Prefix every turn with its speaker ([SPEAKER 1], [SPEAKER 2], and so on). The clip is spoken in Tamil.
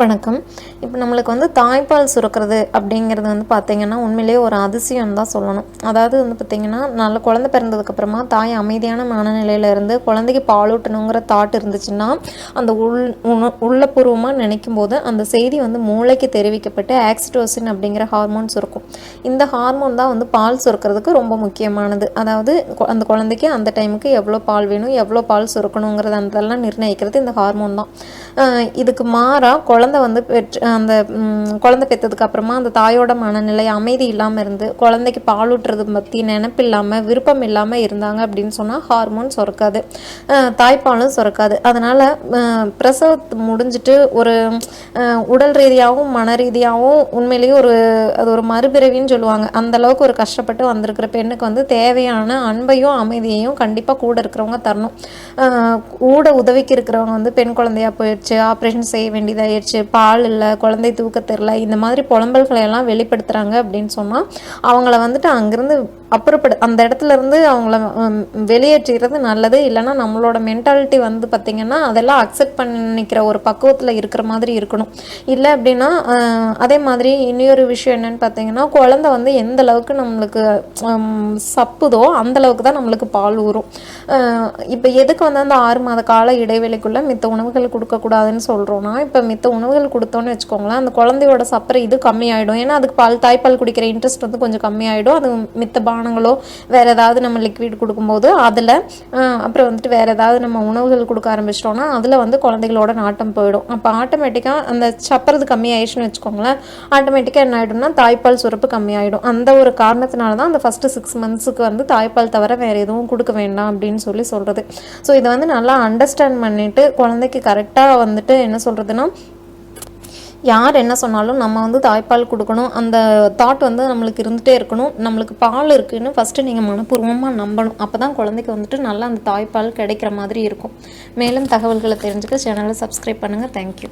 [SPEAKER 1] வணக்கம். இப்போ நம்மளுக்கு வந்து தாய்ப்பால் சுரக்கிறது அப்படிங்கிறது வந்து பார்த்திங்கன்னா உண்மையிலேயே ஒரு அதிசயம் தான் சொல்லணும். அதாவது வந்து பார்த்திங்கன்னா நல்ல குழந்தை பிறந்ததுக்கப்புறமா தாய் அமைதியான மனநிலையிலேருந்து குழந்தைக்கு பாலூட்டணுங்கிற தாட் இருந்துச்சுன்னா அந்த உள் உள்ளபூர்வமாக நினைக்கும் போது அந்த செய்தி வந்து மூளைக்கு தெரிவிக்கப்பட்டு ஆக்சிடோசின் அப்படிங்கிற ஹார்மோன் இருக்கும் இந்த ஹார்மோன் தான் வந்து பால் சுரக்கிறதுக்கு ரொம்ப முக்கியமானது. அதாவது அந்த குழந்தைக்கு அந்த டைமுக்கு எவ்வளோ பால் வேணும் எவ்வளோ பால் சுரக்கணுங்கிறது அதெல்லாம் நிர்ணயிக்கிறது இந்த ஹார்மோன் தான். இதுக்கு இதுக்கு மாறா குழந்தை வந்து பெற்று அந்த குழந்தை பெற்றதுக்கு அப்புறமா அந்த தாயோட மனநிலை அமைதி இல்லாமல் இருந்து குழந்தைக்கு பாலூட்டுறது பற்றி நினப்பு இல்லாமல் விருப்பம் இல்லாமல் இருந்தாங்க அப்படின்னு சொன்னால் ஹார்மோன் சுரக்காது. தாய்ப்பாலும் சுரக்காது. அதனால் பிரசவத்து முடிஞ்சிட்டு ஒரு உடல் ரீதியாகவும் மன ரீதியாகவும் உண்மையிலேயே ஒரு அது ஒரு மறுபிறவின்னு சொல்லுவாங்க. அந்த அளவுக்கு ஒரு கஷ்டப்பட்டு வந்திருக்கிற பெண்ணுக்கு வந்து தேவையான அன்பையும் அமைதியையும் கண்டிப்பாக கூட இருக்கிறவங்க தரணும். கூட உதவிக்கு இருக்கிறவங்க வந்து பெண் குழந்தையா போயிடுச்சு ஆப்ரேஷன் செய்ய போயிடுச்சு பால் இல்லை குழந்தை தூக்க தெரில இந்த மாதிரி புலம்பல்களை எல்லாம் வெளிப்படுத்துகிறாங்க அப்படின்னு சொன்னால் அவங்கள வந்துட்டு அங்கேருந்து அப்புறப்படு அந்த இடத்துல இருந்து அவங்கள ஹம், நல்லது. இல்லைன்னா நம்மளோட மென்டாலிட்டி வந்து பார்த்திங்கன்னா அதெல்லாம் அக்செப்ட் பண்ணிக்கிற ஒரு பக்குவத்தில் இருக்கிற மாதிரி இருக்கணும். இல்லை அப்படின்னா அதே மாதிரி இன்னொரு விஷயம் என்னன்னு பார்த்தீங்கன்னா குழந்தை வந்து எந்த அளவுக்கு நம்மளுக்கு சப்புதோ அந்த அளவுக்கு தான் நம்மளுக்கு பால் ஊறும். இப்போ எதுக்கு வந்து அந்த ஆறு மாத கால இடைவெளிக்குள்ளே மித்த உணவுகள் கொடுக்கக்கூடாதுன்னு சொல்கிறோன்னா இப்போ மித்த உணவுகள் கொடுத்தோன்னு வச்சுக்கோங்களேன் அந்த குழந்தையோட சப்பரை இது கம்மியாயிடும். ஏன்னா அதுக்கு பால் தாய்ப்பால் குடிக்கிற இன்ட்ரெஸ்ட் வந்து கொஞ்சம் கம்மியாயிடும். அது மித்த சாணங்களோ வேறு ஏதாவது நம்ம லிக்விட் கொடுக்கும்போது அதில் அப்புறம் வந்துட்டு வேறு ஏதாவது நம்ம உணவுகள் கொடுக்க ஆரம்பிச்சிட்டோம்னா அதில் வந்து குழந்தைகளோட நாட்டம் போயிடும். அப்போ ஆட்டோமேட்டிக்காக அந்த சப்பறது கம்மியாயிடுச்சுன்னு வச்சுக்கோங்களேன். ஆட்டோமேட்டிக்காக என்ன ஆகிடும்னா தாய்ப்பால் சுரப்பு கம்மியாயிடும். அந்த ஒரு காரணத்தினால தான் அந்த ஃபஸ்ட்டு சிக்ஸ் மந்த்ஸுக்கு வந்து தாய்ப்பால் தவிர வேறு எதுவும் கொடுக்க வேண்டாம் அப்படின்னு சொல்லி சொல்கிறது ஸோ இதை வந்து நல்லா அண்டர்ஸ்டாண்ட் பண்ணிட்டு குழந்தைக்கு கரெக்டாக வந்துட்டு என்ன சொல்கிறதுனா யார் என்ன சொன்னாலும் நம்ம வந்து தாய்ப்பால் கொடுக்கணும். அந்த தாட் வந்து நம்மளுக்கு இருந்துகிட்டே இருக்கணும். நம்மளுக்கு பால் இருக்குன்னு ஃபஸ்ட்டு நீங்கள் மனப்பூர்வமாக நம்பணும். அப்போ தான் குழந்தைக்கு வந்துட்டு நல்லா அந்த தாய்ப்பால் கிடைக்கிற மாதிரி இருக்கும். மேலும் தகவல்களை தெரிஞ்சுக்க சேனலை சப்ஸ்கிரைப் பண்ணுங்கள் தேங்க்யூ